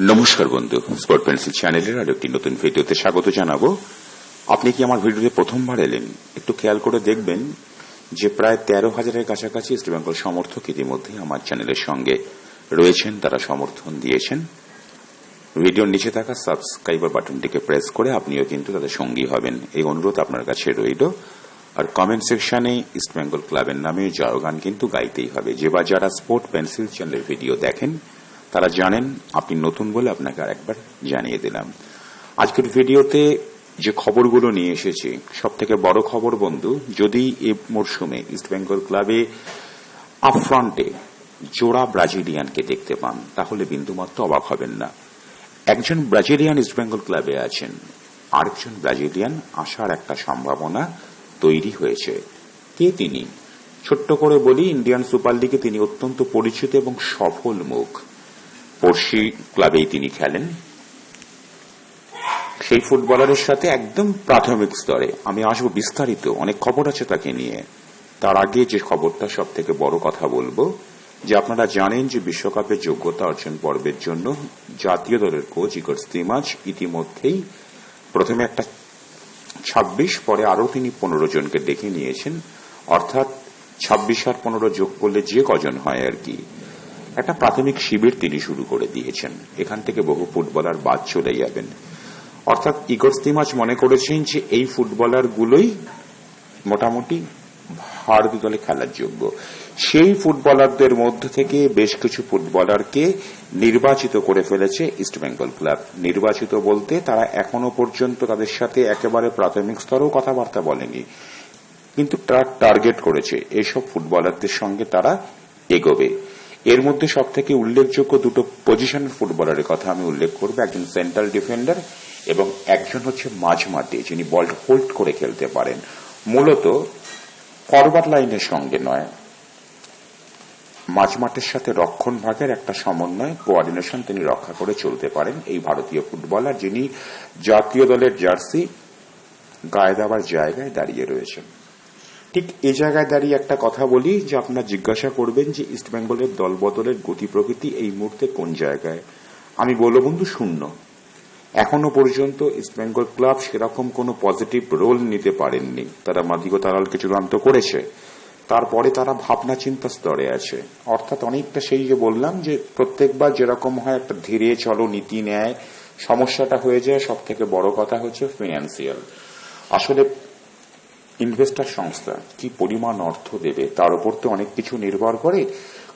নমস্কার বন্ধু sport pencil চ্যানেলের আর একটি নতুন ভিডিওতে স্বাগত জানাব। আপনি কি আমার ভিডিওতে প্রথমবার এলেন? একটু খেয়াল করে দেখবেন যে প্রায় তেরো হাজারের কাছাকাছি ইস্ট বেঙ্গল সমর্থক ইতিমধ্যে আমার চ্যানেলের সঙ্গে রয়েছেন, তারা সমর্থন দিয়েছেন। ভিডিওর নিচে থাকা সাবস্ক্রাইবার বাটনটিকে প্রেস করে আপনিও কিন্তু তাদের সঙ্গী হবেন। এই অনুরোধ আপনার কাছে রইল। আর কমেন্ট সেকশনে ইস্ট বেঙ্গল ক্লাবের নামে জয়গান কিন্তু গাইতেই হবে। যে বা যারা স্পোর্ট পেন্সিল চ্যানেলের ভিডিও দেখেন তারা জানেন, আপনি নতুন বলে আপনাকে আরেকবার জানিয়ে দিলাম। আজকের ভিডিওতে যে খবরগুলো নিয়ে এসেছি সব থেকে বড় খবর বন্ধু, যদি এ মরশুমে ইস্ট বেঙ্গল ক্লাবে আপফ্রন্টে জোড়া ব্রাজিলিয়ানকে দেখতে পান, তাহলে বিন্দুমাত্র অবাক হবেন না। একজন ব্রাজিলিয়ান ইস্ট বেঙ্গল ক্লাবে আছেন, আরেকজন ব্রাজিলিয়ান আসার একটা সম্ভাবনা তৈরি হয়েছে। কে তিনি? ছোট্ট করে বলি, ইন্ডিয়ান সুপার লিগে তিনি অত্যন্ত পরিচিত এবং সফল মুখ। পড়শি ক্লাবেই তিনি খেলেন। সেই ফুটবলারের সাথে একদম প্রাথমিক স্তরে। আমি আসব বিস্তারিত, অনেক খবর আছে তাকে নিয়ে। তার আগে যে খবরটা সব থেকে বড় কথা বলব, যে আপনারা জানেন যে বিশ্বকাপের যোগ্যতা অর্জন পর্বের জন্য জাতীয় দলের কোচ ইগর স্তিমাজ ইতিমধ্যেই প্রথমে একটা ছাব্বিশ, পরে আরও তিনি পনেরো জনকে ডেকে নিয়েছেন। অর্থাৎ ছাব্বিশ আর পনেরো যোগ করলে যে কজন হয় আর কি একটা প্রাথমিক শিবির তিনি শুরু করে দিয়েছেন। এখান থেকে বহু ফুটবলার বাদ চলে যাবেন। অর্থাৎ ইগর স্তিমাজ মনে করেছেন যে এই ফুটবলারগুলোই মোটামুটি ভারতীয় দলে খেলার যোগ্য। সেই ফুটবলারদের মধ্যে থেকে বেশ কিছু ফুটবলারকে নির্বাচিত করে ফেলেছে ইস্টবেঙ্গল ক্লাব। নির্বাচিত বলতে তারা এখনও পর্যন্ত তাদের সাথে একেবারে প্রাথমিক স্তরেও কথাবার্তা বলেনি। কিন্তু তারা টার্গেট করেছে এইসব ফুটবলারদের সঙ্গে তারা এগোবে। এর মধ্যে সব থেকে উল্লেখযোগ্য দুটো পজিশনের ফুটবলারের কথা আমি উল্লেখ করব। একজন সেন্ট্রাল ডিফেন্ডার এবং একজন হচ্ছে মাঝমাঠে যিনি বল হোল্ড করে খেলতে পারেন। মূলত ফরওয়ার্ড লাইনের সঙ্গে নয় মাঝমাঠের সাথে রক্ষণ ভাগের একটা সমন্বয় কোঅর্ডিনেশন তিনি রক্ষা করে চলতে পারেন এই ভারতীয় ফুটবলার যিনি জাতীয় দলের জার্সি গায়ে দেওয়ার জায়গায় দাঁড়িয়ে রয়েছেন। ঠিক এ জায়গায় দাঁড়িয়ে একটা কথা বলি যে আপনারা জিজ্ঞাসা করবেন যে ইস্টবেঙ্গলের দলবদলের গতি প্রকৃতি এই মুহূর্তে কোন জায়গায়। আমি বলব বন্ধু শূন্য। এখনও পর্যন্ত ইস্টবেঙ্গল ক্লাব সেরকম কোনো পজিটিভ রোল নিতে পারেননি। তারা মাদিগো তারালকে চূড়ান্ত করেছে। তারপরে তারা ভাবনা চিন্তা স্তরে আছে। অর্থাৎ অনেকটা সেই যে বললাম যে প্রত্যেকবার যেরকম হয় একটা ধীরে চলো নীতি নেয় সমস্যাটা হয়ে যায় সব থেকে বড় কথা হচ্ছে ফিনান্সিয়াল আসলে ইনভেস্টার সংস্থা কি পরিমাণ অর্থ দেবে, তার উপর তো অনেক কিছু নির্ভর করে।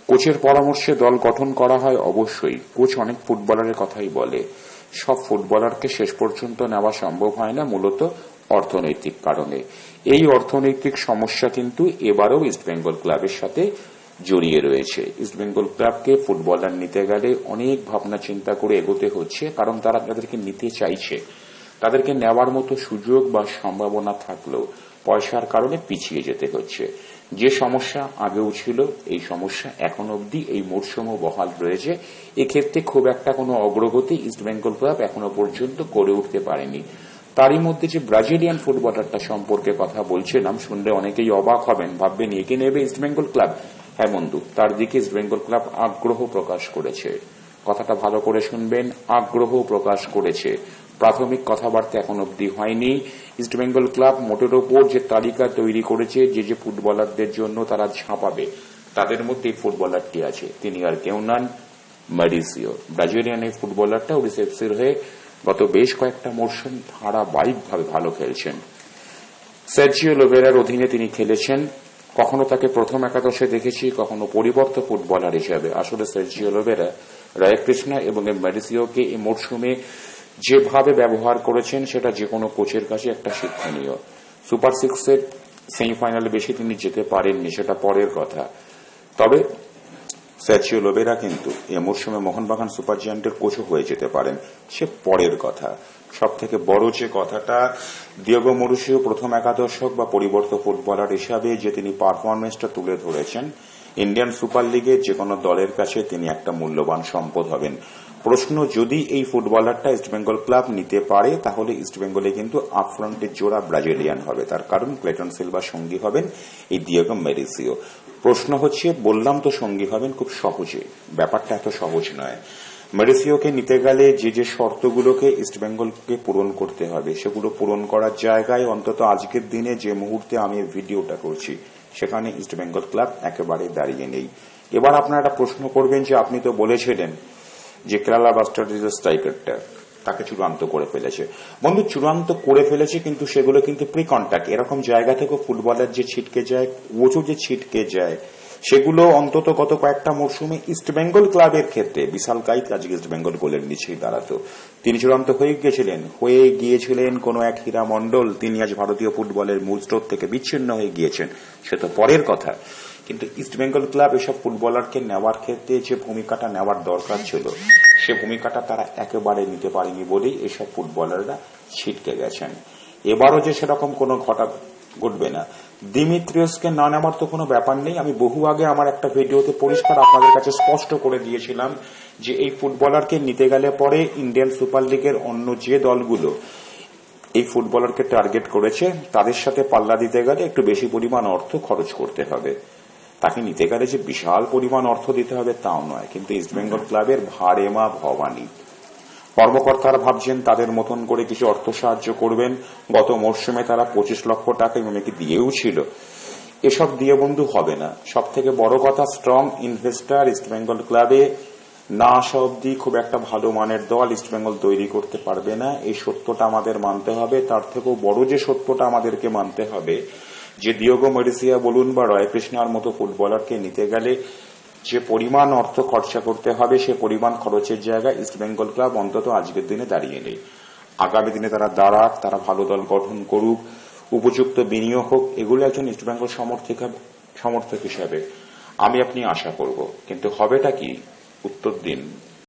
কোচের পরামর্শে দল গঠন করা হয় অবশ্যই। কোচ অনেক ফুটবলারের কথাই বলে। সব ফুটবলারকে শেষ পর্যন্ত নেওয়া সম্ভব হয় না, মূলত অর্থনৈতিক কারণে। এই অর্থনৈতিক সমস্যা কিন্তু এবারও ইস্টবেঙ্গল ক্লাবের সাথে জড়িয়ে রয়েছে। ইস্টবেঙ্গল ক্লাবকে ফুটবলার নিতে গেলে অনেক ভাবনা চিন্তা করে এগোতে হচ্ছে, কারণ তারা তাদেরকে নিতে চাইছে। তাদেরকে নেওয়ার মতো সুযোগ বা সম্ভাবনা থাকলেও পয়সার কারণে পিছিয়ে যেতে হচ্ছে। যে সমস্যা আগেও ছিল, এই সমস্যা এখন অবধি এই মরশুমও বহাল রয়েছে। এক্ষেত্রে খুব একটা কোনো অগ্রগতি ইস্টবেঙ্গল ক্লাব এখনও পর্যন্ত করে উঠতে পারেনি। তারই মধ্যে যে ব্রাজিলিয়ান ফুটবলারটা সম্পর্কে কথা বলছিলাম, শুনলে অনেকেই অবাক হবেন, ভাববেন একে নেবে ইস্টবেঙ্গল ক্লাব হ্যাঁ বন্ধু, তার দিকে ইস্টবেঙ্গল ক্লাব আগ্রহ প্রকাশ করেছে। কথাটা ভালো করে শুনবেন, আগ্রহ প্রকাশ করেছে। প্রাথমিক কথাবার্তা এখন অবধি হয়নি। ইস্টবেঙ্গল ক্লাব মোটের ওপর যে তালিকা তৈরি করেছে, যে যে ফুটবলারদের জন্য তারা ঝাঁপাবে তাদের মধ্যে ফুটবলারটি আছে। তিনি আর কেউ নন মারিসিও ব্রাজিলিয়ান এই ফুটবলারটা ওডিসেফসির হয়ে গত বেশ কয়েকটা মরশুম ধারাবাহিকভাবে ভালো খেলছেন। সার্জিও লোবেরার অধীনে তিনি খেলেছেন। কখনো তাকে প্রথম একাদশে দেখেছি, কখনো পরিবর্ত ফুটবলার হিসেবে। আসলে সার্জিও লোবেরা রায়কৃষ্ণা এবং ম্যারিসিওকে এই মরশুমে যেভাবে ব্যবহার করেছেন, সেটা যে কোনো কোচের কাছে একটা শিক্ষণীয়। সুপার সিক্সের সেমিফাইনালে বেশি তিনি যেতে পারেননি, সেটা পরের কথা। তবে স্যাচিও লোবেরা কিন্তু এ মরশুমে মোহনবাগান সুপার জায়ান্টের কোচও হয়ে যেতে পারেন, সে পরের কথা। সব থেকে বড় যে কথাটা, দিয়েগো মরুসিও প্রথম একাদশক বা পরিবর্ত ফুটবলার হিসাবে যে তিনি পারফরমেন্সটা তুলে ধরেছেন ইন্ডিয়ান সুপার লিগে যে কোনো দলের কাছে তিনি একটা মূল্যবান সম্পদ হবেন। প্রশ্ন, যদি এই ফুটবলারটা ইস্টবেঙ্গল ক্লাব নিতে পারে, তাহলে ইস্টবেঙ্গলে কিন্তু আপফ্রন্টে জোড়া ব্রাজিলিয়ান হবে। তার কারণ ক্লেটন সিলভা সঙ্গী হবেন এই দিয়েগো মেরিসিও। প্রশ্ন হচ্ছে, বললাম তো সঙ্গী হবেন খুব সহজে। ব্যাপারটা এত সহজ নয়। মেরিসিওকে নিতে গেলে যে যে শর্তগুলোকে ইস্টবেঙ্গলকে পূরণ করতে হবে, সেগুলো পূরণ করার জায়গায় অন্তত আজকের দিনে যে মুহূর্তে আমি ভিডিওটা করছি সেখানে ইস্টবেঙ্গল ক্লাব একেবারে দাঁড়িয়ে নেই। এবার আপনারা একটা প্রশ্ন করবেন যে আপনি তো বলেছিলেন যে কেরালা বাস্টার্ডের স্ট্রাইকারটা তাকে চূড়ান্ত করে ফেলেছে। বন্ধু, চূড়ান্ত করে ফেলেছে কিন্তু সেগুলো কিন্তু প্রি কন্ট্যাক্ট এরকম জায়গা থেকে ফুটবলার যে ছিটকে যায় কোচও যে ছিটকে যায় সেগুলো অন্তত গত কয়েকটা মরশুমে ইস্টবেঙ্গল ক্লাবের ক্ষেত্রে বিশাল কাইত আজকে ইস্টবেঙ্গল গোলের নিচেই দাঁড়াতো। তিনি চূড়ান্ত হয়ে গিয়েছিলেন হয়ে গিয়েছিলেন কোন এক হীরা মণ্ডল। তিনি আজ ভারতীয় ফুটবলের মূল স্রোত থেকে বিচ্ছিন্ন হয়ে গিয়েছেন, সে তো পরের কথা। কিন্তু ইস্টবেঙ্গল ক্লাব এসব ফুটবলারকে নেওয়ার ক্ষেত্রে যে ভূমিকাটা নেওয়ার দরকার ছিল, সে ভূমিকাটা তারা একেবারে নিতে পারেনি বলেই এসব ফুটবলাররা ছিটকে গেছেন। এবারও যে সেরকম কোনো ঘটা ঘটবে না। দিমিত্রিয়সকে না নেওয়ার তো কোনো ব্যাপার নেই। আমি বহু আগে আমার একটা ভিডিওতে পরিষ্কার আপনাদের কাছে স্পষ্ট করে দিয়েছিলাম যে এই ফুটবলারকে নিতে গেলে পরে ইন্ডিয়ান সুপার লিগের অন্য যে দলগুলো এই ফুটবলারকে টার্গেট করেছে, তাদের সাথে পাল্লা দিতে গেলে একটু বেশি পরিমাণ অর্থ খরচ করতে হবে। তাকে নিতে গেলে যে বিশাল পরিমাণ অর্থ দিতে হবে তাও নয়, কিন্তু ইস্টবেঙ্গল ক্লাবের ভারেমা ভবানী। কর্মকর্তারা ভাবছেন তাদের মতন করে কিছু অর্থ সাহায্য করবেন। গত মরশুমে তারা পঁচিশ লক্ষ টাকা ইমামিকে দিয়েও ছিল। এসব দিয়ে বন্ধু হবে না। সব থেকে বড় কথা স্ট্রং ইনভেস্টার ইস্টবেঙ্গল ক্লাবে না আসা অব্দি খুব একটা ভালো মানের দল ইস্টবেঙ্গল তৈরি করতে পারবে না। এই সত্যটা আমাদের মানতে হবে। তার থেকেও বড় যে সত্যটা আমাদেরকে মানতে হবে, যে দিয়োগো মেডিসিয়া বলুন বা রয় কৃষ্ণার মতো ফুটবলারকে নিতে গেলে যে পরিমাণ অর্থ খরচা করতে হবে, সে পরিমাণ খরচের জায়গায় ইস্টবেঙ্গল ক্লাব অন্তত আজকের দিনে দাঁড়িয়ে নেই। আগামী দিনে তারা দাঁড়াক, তারা ভালো দল গঠন করুক, উপযুক্ত বিনিয়োগ হোক, এগুলো একজন ইস্টবেঙ্গল সমর্থক সমর্থক হিসাবে আমি আপনি আশা করব। কিন্তু হবেটা কি? উত্তর দিন।